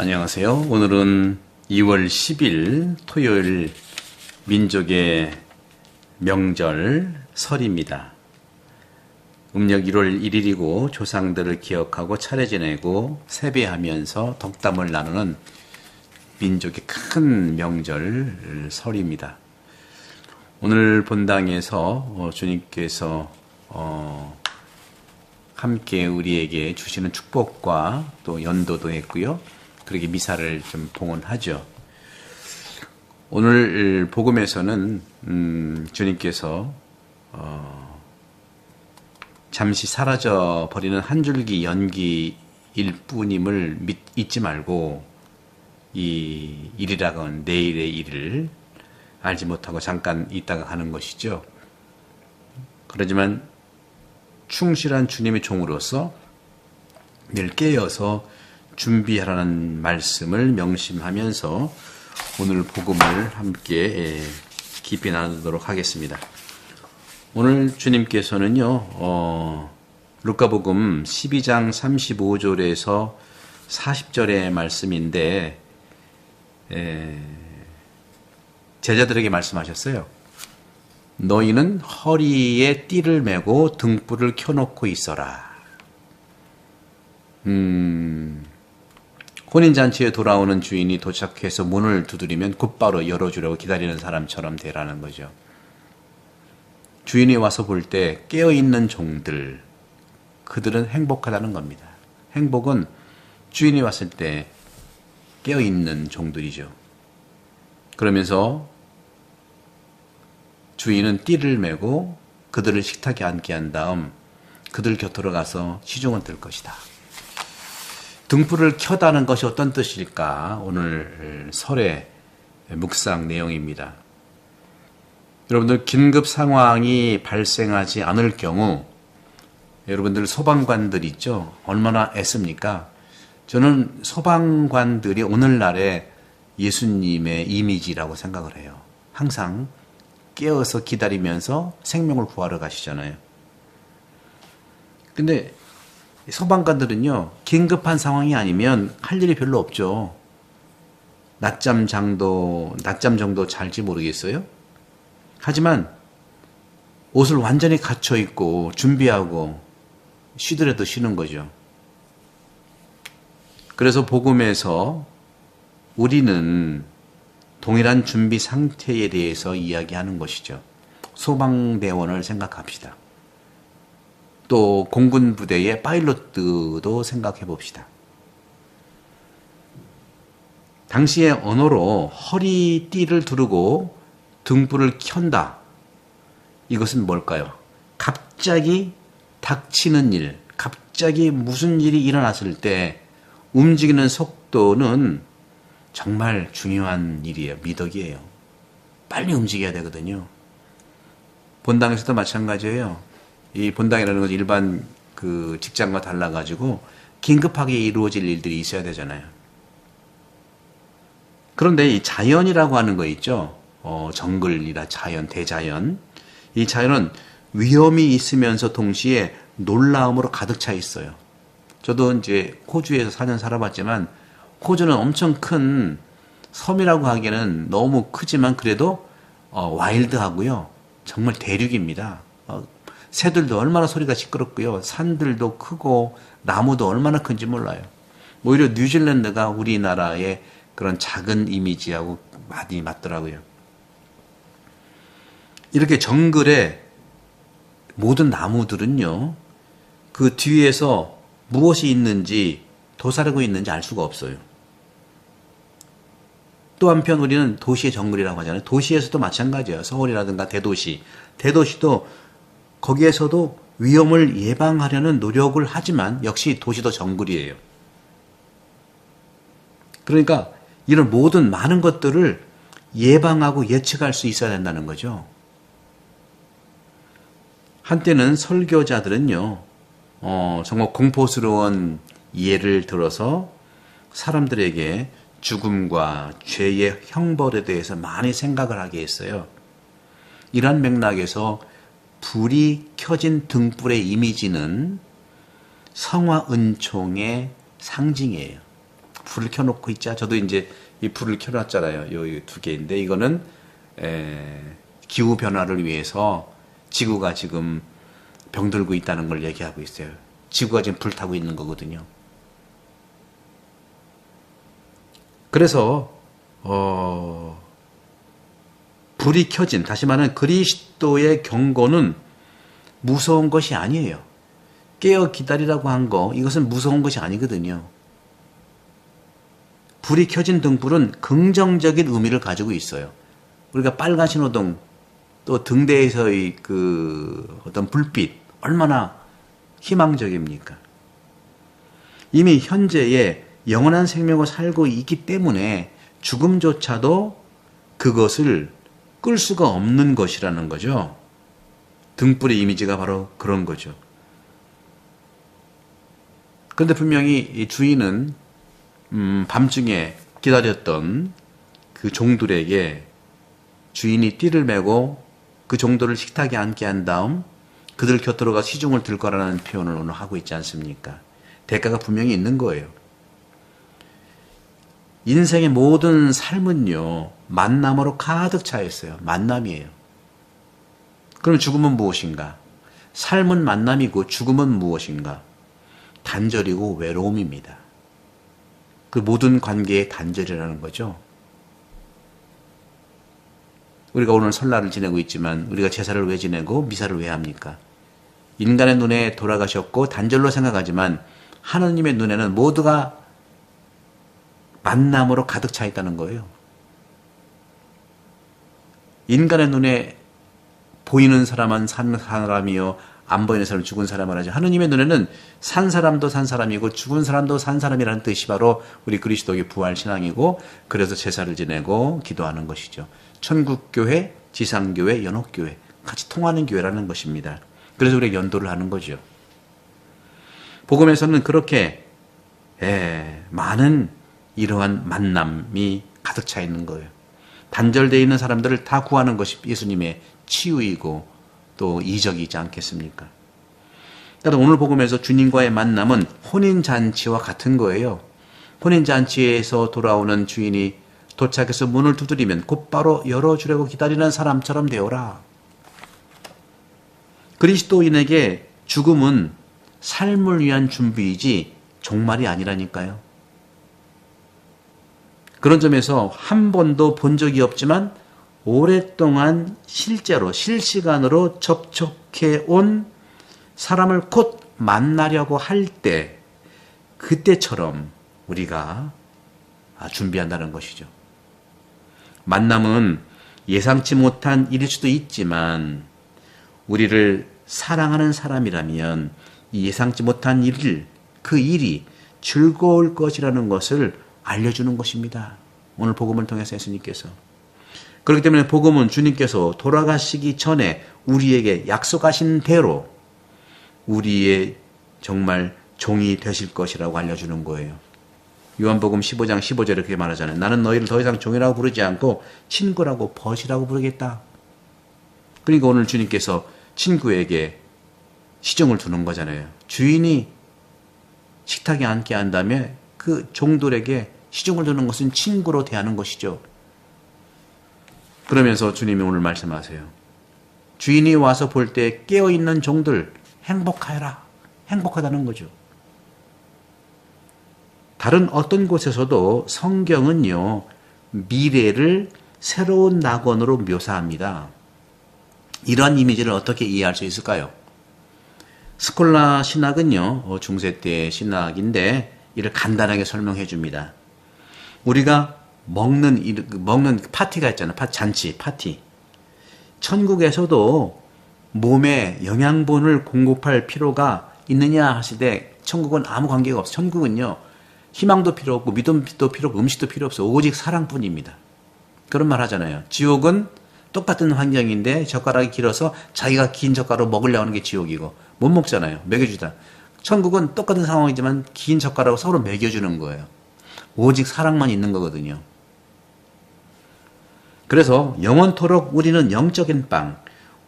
안녕하세요. 오늘은 2월 10일 토요일 민족의 명절 설입니다. 음력 1월 1일이고 조상들을 기억하고 차례 지내고 세배하면서 덕담을 나누는 민족의 큰 명절 설입니다. 오늘 본당에서 어, 주님께서 어, 함께 우리에게 주시는 축복과 또 연도도 했고요. 그렇게 미사를 좀 봉헌하죠. 오늘 복음에서는 음, 주님께서 어, 잠시 사라져 버리는 한 줄기 연기일 뿐임을 믿, 잊지 말고 이 일이라건 내일의 일을 알지 못하고 잠깐 있다가 가는 것이죠. 그러지만 충실한 주님의 종으로서 늘 깨어서 준비하라는 말씀을 명심하면서 오늘 복음을 함께 깊이 나누도록 하겠습니다. 오늘 주님께서는요, 어, 루카복음 12장 35절에서 40절의 말씀인데, 에, 제자들에게 말씀하셨어요. 너희는 허리에 띠를 메고 등불을 켜놓고 있어라. 음, 혼인잔치에 돌아오는 주인이 도착해서 문을 두드리면 곧바로 열어주려고 기다리는 사람처럼 되라는 거죠. 주인이 와서 볼 때 깨어있는 종들, 그들은 행복하다는 겁니다. 행복은 주인이 왔을 때 깨어있는 종들이죠. 그러면서 주인은 띠를 메고 그들을 식탁에 앉게 한 다음 그들 곁으로 가서 시종은 뜰 것이다. 등불을 켜다는 것이 어떤 뜻일까? 오늘 설의 묵상 내용입니다. 여러분들 긴급 상황이 발생하지 않을 경우 여러분들 소방관들 있죠? 얼마나 애씁니까? 저는 소방관들이 오늘날의 예수님의 이미지라고 생각을 해요. 항상 깨어서 기다리면서 생명을 구하러 가시잖아요. 근데 소방관들은요, 긴급한 상황이 아니면 할 일이 별로 없죠. 낮잠 정도, 낮잠 정도 잘지 모르겠어요? 하지만 옷을 완전히 갖춰 입고 준비하고 쉬더라도 쉬는 거죠. 그래서 복음에서 우리는 동일한 준비 상태에 대해서 이야기하는 것이죠. 소방대원을 생각합시다. 또 공군 부대의 파일럿도 생각해 봅시다. 당시의 언어로 허리띠를 두르고 등불을 켠다. 이것은 뭘까요? 갑자기 닥치는 일, 갑자기 무슨 일이 일어났을 때 움직이는 속도는 정말 중요한 일이에요. 미덕이에요. 빨리 움직여야 되거든요. 본당에서도 마찬가지예요. 이 본당이라는 것은 일반 그 직장과 달라가지고 긴급하게 이루어질 일들이 있어야 되잖아요. 그런데 이 자연이라고 하는 거 있죠. 어, 정글이라 자연, 대자연. 이 자연은 위험이 있으면서 동시에 놀라움으로 가득 차 있어요. 저도 이제 호주에서 4년 살아봤지만 호주는 엄청 큰 섬이라고 하기에는 너무 크지만 그래도 어, 와일드하고요. 정말 대륙입니다. 어, 새들도 얼마나 소리가 시끄럽고요. 산들도 크고 나무도 얼마나 큰지 몰라요. 오히려 뉴질랜드가 우리나라의 그런 작은 이미지하고 많이 맞더라고요. 이렇게 정글에 모든 나무들은요, 그 뒤에서 무엇이 있는지 도사리고 있는지 알 수가 없어요. 또 한편 우리는 도시의 정글이라고 하잖아요. 도시에서도 마찬가지예요. 서울이라든가 대도시. 대도시도 거기에서도 위험을 예방하려는 노력을 하지만 역시 도시도 정글이에요. 그러니까 이런 모든 많은 것들을 예방하고 예측할 수 있어야 된다는 거죠. 한때는 설교자들은요, 어, 정말 공포스러운 예를 들어서 사람들에게 죽음과 죄의 형벌에 대해서 많이 생각을 하게 했어요. 이러한 맥락에서 불이 켜진 등불의 이미지는 성화 은총의 상징이에요. 불을 켜놓고 있자. 저도 이제 이 불을 켜놨잖아요. 요 두 개인데 이거는 에, 기후 변화를 위해서 지구가 지금 병들고 있다는 걸 얘기하고 있어요. 지구가 지금 불타고 있는 거거든요. 그래서 어, 불이 켜진 다시 말하면 그리스도의 경고는 무서운 것이 아니에요. 깨어 기다리라고 한 거 이것은 무서운 것이 아니거든요. 불이 켜진 등불은 긍정적인 의미를 가지고 있어요. 우리가 빨간 신호등 또 등대에서의 그 어떤 불빛 얼마나 희망적입니까? 이미 현재의 영원한 생명을 살고 있기 때문에 죽음조차도 그것을 끌 수가 없는 것이라는 거죠. 등불의 이미지가 바로 그런 거죠. 그런데 분명히 이 주인은 음, 밤중에 기다렸던 그 종들에게 주인이 띠를 메고 그 종들을 식탁에 앉게 한 다음 그들 곁으로 가 시중을 들 거라는 표현을 오늘 하고 있지 않습니까? 대가가 분명히 있는 거예요. 인생의 모든 삶은요, 만남으로 가득 차 있어요. 만남이에요. 그럼 죽음은 무엇인가? 삶은 만남이고 죽음은 무엇인가? 단절이고 외로움입니다. 그 모든 관계의 단절이라는 거죠. 우리가 오늘 설날을 지내고 있지만 우리가 제사를 왜 지내고 미사를 왜 합니까? 인간의 눈에 돌아가셨고 단절로 생각하지만 하나님의 눈에는 모두가 만남으로 가득 차 있다는 거예요. 인간의 눈에 보이는 사람은 산 사람이요 안 보이는 사람은 죽은 사람을 하죠. 하느님의 눈에는 산 사람도 산 사람이고 죽은 사람도 산 사람이라는 뜻이 바로 우리 그리스도의 부활 신앙이고 그래서 제사를 지내고 기도하는 것이죠. 천국교회, 지상교회, 연옥교회 같이 통하는 교회라는 것입니다. 그래서 우리가 연도를 하는 거죠. 복음에서는 그렇게 예, 많은 이러한 만남이 가득 차 있는 거예요. 단절되어 있는 사람들을 다 구하는 것이 예수님의 치유이고 또 이적이지 않겠습니까? 따라 오늘 복음에서 주님과의 만남은 혼인잔치와 같은 거예요. 혼인잔치에서 돌아오는 주인이 도착해서 문을 두드리면 곧바로 열어주려고 기다리는 사람처럼 되어라. 그리스도인에게 죽음은 삶을 위한 준비이지 종말이 아니라니까요. 그런 점에서 한 번도 본 적이 없지만 오랫동안 실제로 실시간으로 접촉해 온 사람을 곧 만나려고 할 때 그때처럼 우리가 준비한다는 것이죠. 만남은 예상치 못한 일일 수도 있지만 우리를 사랑하는 사람이라면 예상치 못한 일, 그 일이 즐거울 것이라는 것을 알려주는 것입니다. 오늘 복음을 통해서 예수님께서. 그렇기 때문에 복음은 주님께서 돌아가시기 전에 우리에게 약속하신 대로 우리의 정말 종이 되실 것이라고 알려주는 거예요. 요한복음 15장 15절에 그렇게 말하잖아요. 나는 너희를 더 이상 종이라고 부르지 않고 친구라고 벗이라고 부르겠다. 그러니까 오늘 주님께서 친구에게 시정을 두는 거잖아요. 주인이 식탁에 앉게 한 다음에 그 종들에게 시중을 두는 것은 친구로 대하는 것이죠. 그러면서 주님이 오늘 말씀하세요. 주인이 와서 볼 때 깨어있는 종들 행복하여라. 행복하다는 거죠. 다른 어떤 곳에서도 성경은요, 미래를 새로운 낙원으로 묘사합니다. 이러한 이미지를 어떻게 이해할 수 있을까요? 스콜라 신학은요, 어, 중세 때 신학인데, 이를 간단하게 설명해 줍니다. 우리가 먹는, 먹는 파티가 있잖아요. 잔치, 파티. 천국에서도 몸에 영양분을 공급할 필요가 있느냐 하시되, 천국은 아무 관계가 없어. 천국은요, 희망도 필요 없고, 믿음도 필요 없고, 음식도 필요 없어. 오직 사랑뿐입니다. 그런 말 하잖아요. 지옥은 똑같은 환경인데 젓가락이 길어서 자기가 긴 젓가락으로 먹으려고 하는 게 지옥이고 못 먹잖아요. 먹여주다. 천국은 똑같은 상황이지만 긴 젓가락으로 서로 먹여주는 거예요. 오직 사랑만 있는 거거든요. 그래서 영원토록 우리는 영적인 빵,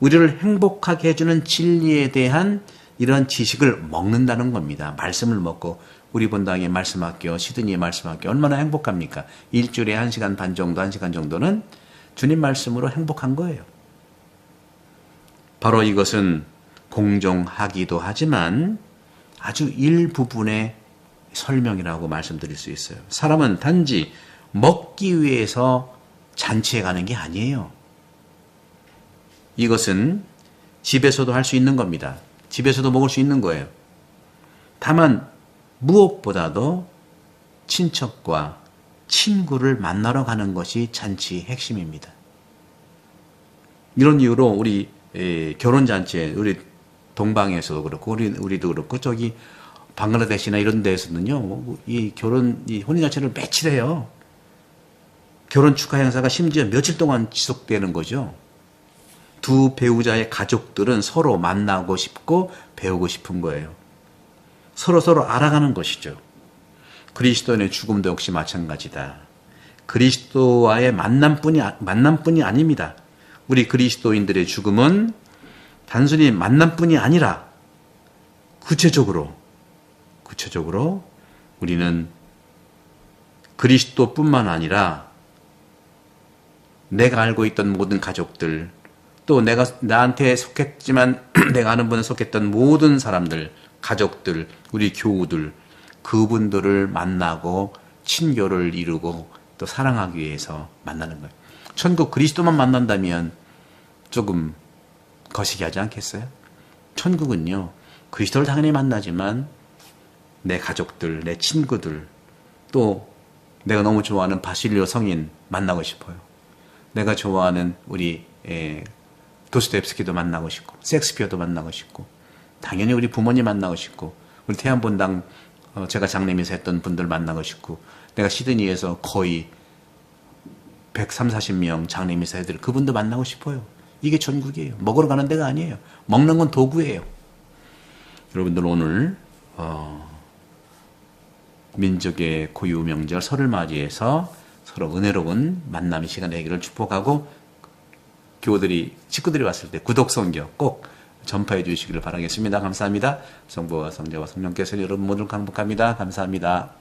우리를 행복하게 해주는 진리에 대한 이런 지식을 먹는다는 겁니다. 말씀을 먹고 우리 본당에 말씀학교, 시드니에 말씀학교 얼마나 행복합니까? 일주일에 한 시간 반 정도, 한 시간 정도는 주님 말씀으로 행복한 거예요. 바로 이것은 공정하기도 하지만 아주 일부분의 설명이라고 말씀드릴 수 있어요. 사람은 단지 먹기 위해서 잔치에 가는 게 아니에요. 이것은 집에서도 할 수 있는 겁니다. 집에서도 먹을 수 있는 거예요. 다만 무엇보다도 친척과 친구를 만나러 가는 것이 잔치의 핵심입니다. 이런 이유로 우리 결혼 잔치에 우리 동방에서도 그렇고 우리 우리도 그렇고 저기 방글라데시나 이런 데에서는요 이 결혼 이 혼인 잔치를 며칠 해요. 결혼 축하 행사가 심지어 며칠 동안 지속되는 거죠. 두 배우자의 가족들은 서로 만나고 싶고 배우고 싶은 거예요. 서로 서로 알아가는 것이죠. 그리스도인의 죽음도 역시 마찬가지다. 그리스도와의 만남뿐이 만남뿐이 아닙니다. 우리 그리스도인들의 죽음은 단순히 만남뿐이 아니라 구체적으로 구체적으로 우리는 그리스도뿐만 아니라 내가 알고 있던 모든 가족들 또 내가 나한테 속했지만 내가 아는 분에 속했던 모든 사람들 가족들 우리 교우들 그분들을 만나고 친교를 이루고 또 사랑하기 위해서 만나는 거예요. 천국 그리스도만 만난다면 조금 거시기 하지 않겠어요? 천국은요, 그리스도를 당연히 만나지만 내 가족들, 내 친구들, 또 내가 너무 좋아하는 바실리오 성인 만나고 싶어요. 내가 좋아하는 우리 에, 도스토옙스키도 만나고 싶고, 섹스피어도 만나고 싶고, 당연히 우리 부모님 만나고 싶고, 우리 태안본당 어, 제가 장례에서 했던 분들 만나고 싶고, 내가 시드니에서 거의 130, 40명 장례미사 애들 그분도 만나고 싶어요. 이게 전국이에요. 먹으러 가는 데가 아니에요. 먹는 건 도구예요. 여러분들 오늘 어, 민족의 고유 명절 설을 맞이해서 서로 은혜로운 만남의 시간 되기를 축복하고 교우들이 식구들이 왔을 때 구독 성경 꼭 전파해 주시기를 바라겠습니다. 감사합니다. 성부와 성자와 성령께서 여러분 모두 강복합니다. 감사합니다.